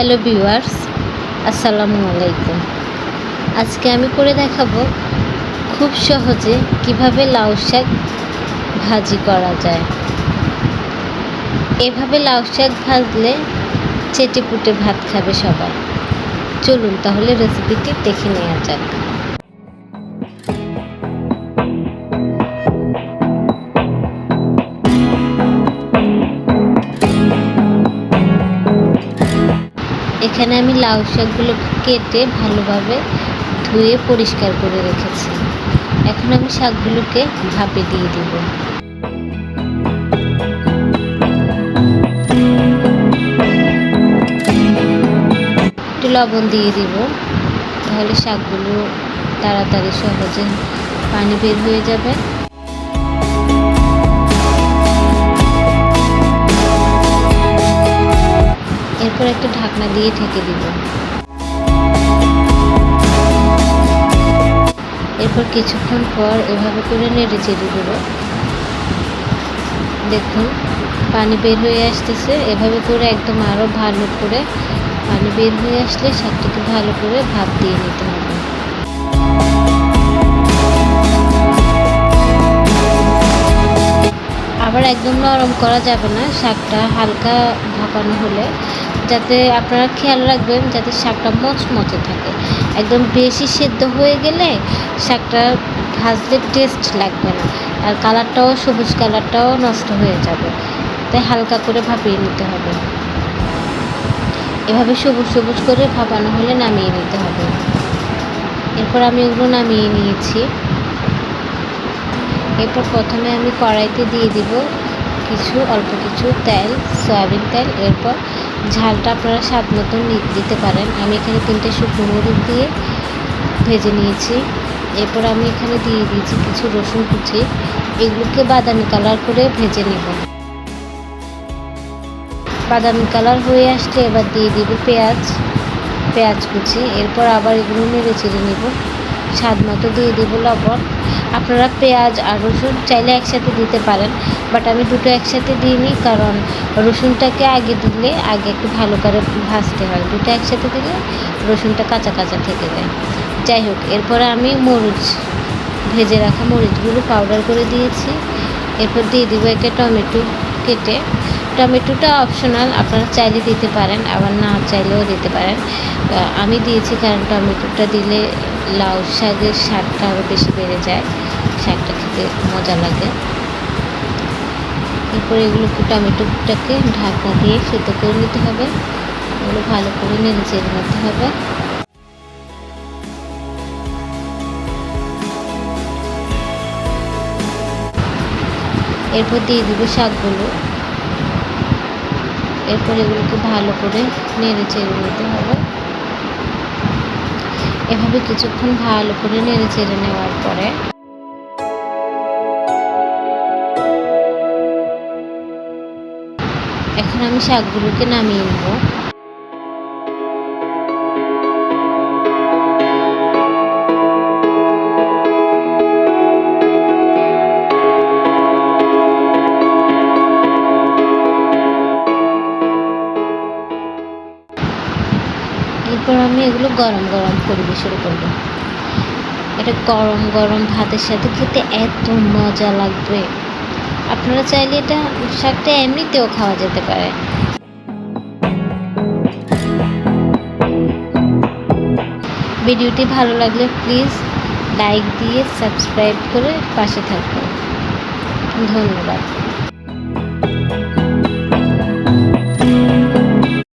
Hello viewers, আসসালামু আলাইকুম। আজকে আমি করে দেখাবো খুব সহজে কীভাবে লাউ শাক ভাজি করা যায়। এভাবে লাউ শাক ভাজলে চেটে পুটে ভাত খাবে সবাই। চলুন তাহলে রেসিপিটি দেখে নেওয়া যাক। এখানে আমি লাউ শাকগুলো কেটে ভালোভাবে ধুয়ে পরিষ্কার করে রেখেছি। এখন আমি শাকগুলোকে ভাপে দিয়ে দিব। একটু লবণ দিয়ে দিব, তাহলে শাকগুলো তাড়াতাড়ি সহজে পানি বের হয়ে যাবে। একটা ঢাকনা দিয়ে ঢেকে দিব। এরপর কিছুক্ষণ পর এভাবে করে নেড়ে চেড়ে দেবো। দেখুন, পানি বের হয়ে আসতেছে। এভাবে করে একদম আরও ভালো করে পানি বের হয়ে আসলে শাকটাকে ভালো করে ভাপ দিয়ে নিতে হবে। একদম নরম করা যাবে না, শাকটা হালকা ভাপানো হলে। যাতে আপনারা খেয়াল রাখবেন যাতে শাকটা মচমচে থাকে। একদম বেশি সেদ্ধ হয়ে গেলে শাকটা ভাজলে টেস্ট লাগবে না। আর কালারটাও, সবুজ কালারটাও নষ্ট হয়ে যাবে। তাই হালকা করে ভাপিয়ে নিতে হবে। এভাবে সবুজ সবুজ করে ভাপানো হলে নামিয়ে নিতে হবে। এরপর আমি ওগুলো নামিয়ে নিয়েছি। এরপর প্রথমে আমি কড়াইতে দিয়ে দিব কিছু, অল্প কিছু তেল, সয়াবিন তেল। এরপর ঝালটা আপনারা স্বাদ মতন দিতে পারেন। আমি এখানে তিনটে শুকনো মরিচ দিয়ে ভেজে নিয়েছি। এরপর আমি এখানে দিয়ে দিয়েছি কিছু রসুন কুচি। এগুলোকে বাদামি কালার করে ভেজে নেব। বাদামি কালার হয়ে আসলে এবার দিয়ে দিব পেঁয়াজ পেঁয়াজ কুচি। এরপর আবার এগুলো নেড়ে চেড়ে নেব। স্বাদ মতো দিয়ে দেবো লবণ। আপনারা পেঁয়াজ আর রসুন চাইলে একসাথে দিতে পারেন বাট আমি দুটো একসাথে দিইনি কারণ রসুনটাকে আগে দিলে আগে একটু ভালো করে ভাজতে হয়। দুটো একসাথে দিলে রসুনটা কাঁচা কাঁচা থেকে যায়। যাই হোক, এরপরে আমি মরিচ, ভেজে রাখা মরিচগুলো পাউডার করে দিয়েছি। এরপর দিয়ে দিব একটা টমেটো কেটে। টমেটোটা অপশনাল আপনারা চাইলে দিতে পারেন, আবার না চাইলেও দিতে পারেন। আমি দিয়েছি কারণ টমেটোটা দিলে লাউ শাকের স্বাদটা আরও বেশি বেড়ে যায়, শাকটা খেতে মজা লাগে। এরপর এগুলোকে টমেটোটাকে ঢাকা দিয়ে সেদ্ধ করে নিতে হবে। এগুলো ভালো করে নেড়ে চেড়ে নিতে হবে। এরপর দিয়ে দিব শাকগুলো। এরপর এগুলোকে ভালো করে নেড়ে চেড়ে নিতে হবে। এভাবে কিছুক্ষণ ভালো করে নেড়ে চেড়ে নেওয়ার পরে এখন আমি শাকগুলোকে নামিয়ে নেব। এরপর আমি এগুলো গরম গরম পরিবেশন করব। এটা গরম গরম ভাতের সাথে খেতে এত মজা লাগবে। আপনারা চাইলে এটা শাকটা এমনিতেও খাওয়া যেতে পারে। ভিডিওটি ভালো লাগলে প্লিজ লাইক দিয়ে সাবস্ক্রাইব করে পাশে থাকবেন ধন্যবাদ।